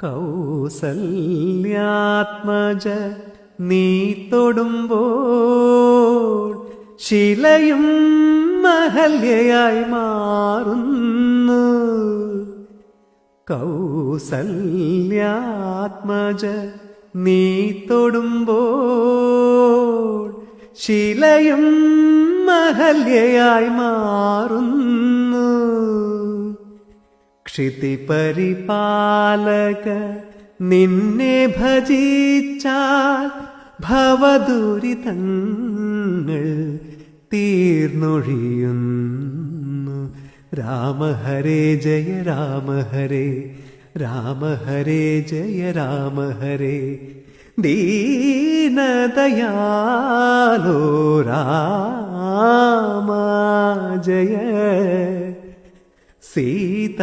കൗസല്യാത്മജ നീ തൊടുമ്പോൾ ശിലയും മഹല്യയായി മാറുന്നു. കൗസല്യാത്മജ നീ തൊടുമ്പോൾ ശിലയും മഹല്യയായി മാറുന്നു. ക്ഷിതിപരിപാലക നിന്നെ ഭജിച്ചാൽ ഭവദുരിതങ്ങൾ തീർന്നൊഴിയുന്നു. രാമ ഹരേ ജയ രാമ ഹരേ രാമ ഹരേ ജയ രാമ ഹരേ. ദീനദയാലോ രാമ ജയ. സീതാവല്ലഭ